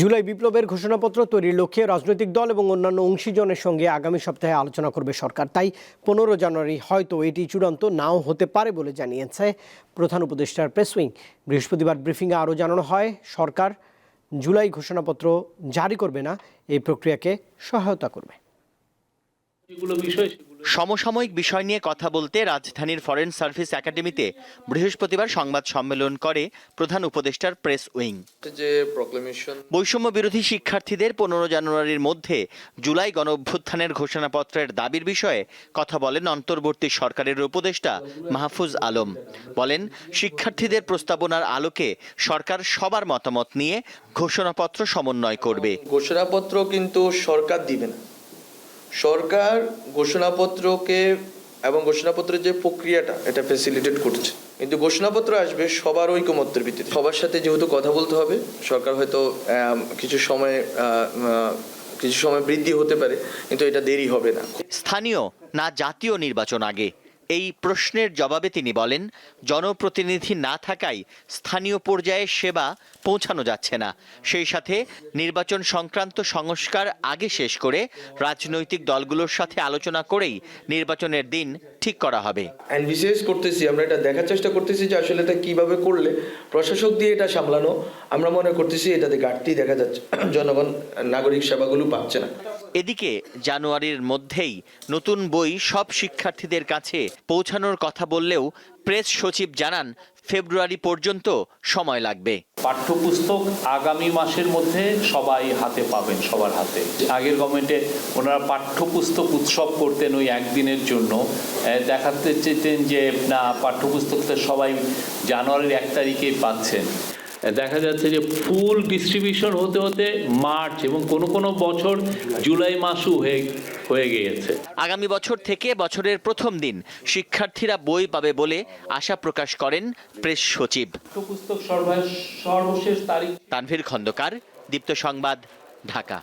জুলাই বিপ্লবের ঘোষণাপত্র তৈরির লক্ষ্যে রাজনৈতিক দল এবং অন্যান্য অংশীজনের সঙ্গে আগামী সপ্তাহে আলোচনা করবে সরকার। তাই পনেরো জানুয়ারি হয়তো এটি চূড়ান্ত নাও হতে পারে বলে জানিয়েছে প্রধান উপদেষ্টার প্রেস উইং। বৃহস্পতিবার ব্রিফিংয়ে আরও জানানো হয়, সরকার জুলাই ঘোষণাপত্র জারি করবে না, এই প্রক্রিয়াকে সহায়তা করবে। সমসাময়িক বিষয় নিয়ে কথা বলতে রাজধানীর ফরেন সার্ভিস একাডেমিতে বৃহস্পতিবার সংবাদ সম্মেলন করে প্রধান উপদেষ্টার প্রেস উইং। বৈষম্য বিরোধী শিক্ষার্থীদের পনেরো জানুয়ারির মধ্যে জুলাই গণ অভ্যুত্থানের ঘোষণাপত্রের দাবির বিষয়ে কথা বলেন অন্তর্বর্তী সরকারের উপদেষ্টা মাহফুজ আলম। বলেন শিক্ষার্থীদের প্রস্তাবনার আলোকে সরকার সবার মতামত নিয়ে ঘোষণাপত্র সমন্বয় করবে। ঘোষণাপত্র কিন্তু সরকার দিবে না। সরকার ঘোষণাপত্রকে এবং ঘোষণাপত্রের যে প্রক্রিয়াটা, এটা ফেসিলিটেট করছে। কিন্তু ঘোষণাপত্র আসবে সবার ঐকমত্যের ভিত্তিতে। সবার সাথে যেহেতু কথা বলতে হবে, সরকার হয়তো কিছু সময় কিছু সময় বৃদ্ধি হতে পারে, কিন্তু এটা দেরি হবে না। স্থানীয় না জাতীয় নির্বাচন আগে। এই প্রশ্নের জবাবে তিনি বলেন, জনপ্রতিনিধি না থাকায় স্থানীয় পর্যায়ে সেবা পৌঁছানো যাচ্ছে না। সেই সাথে নির্বাচন সংক্রান্ত সংস্কার আগে শেষ করে রাজনৈতিক দলগুলোর সাথে আলোচনা করেই নির্বাচনের দিন ঠিক করা হবে। বিশেষ করতেছি আমরা এটা দেখার চেষ্টা করতেছি যে আসলে এটা কীভাবে করলে প্রশাসক দিয়ে এটা সামলানো। আমরা মনে করতেছি এটাতে ঘাটতি দেখা যাচ্ছে জনগণ নাগরিক সেবাগুলো পাচ্ছে না। এদিকে জানুয়ারির মধ্যেই নতুন বই সব শিক্ষার্থীদের কাছে পৌঁছানোর কথা বললেও প্রেস সচিব জানান ফেব্রুয়ারি পর্যন্ত সময় লাগবে। পাঠ্যপুস্তক আগামী মাসের মধ্যে সবাই হাতে পাবেন, সবার হাতে। আগের গভর্নমেন্টে ওনারা পাঠ্যপুস্তক উৎসব করতেন ওই একদিনের জন্য। দেখাতে চেতেন যে, না, পাঠ্যপুস্তকটা সবাই জানুয়ারির এক তারিখেই পাচ্ছেন। দেখা যাচ্ছে যে ফুল ডিস্ট্রিবিউশন হতে হতে মার্চ এবং কোন কোন বছর জুলাই মাসও হয়ে হয়ে গিয়েছে। আগামী বছর থেকে বছরের প্রথম দিন শিক্ষার্থীরা বই পাবে বলে আশা প্রকাশ করেন প্রেস সচিব। সর্বশেষ তারিখ তানভীর খন্দকার দীপ্ত সংবাদ ঢাকা।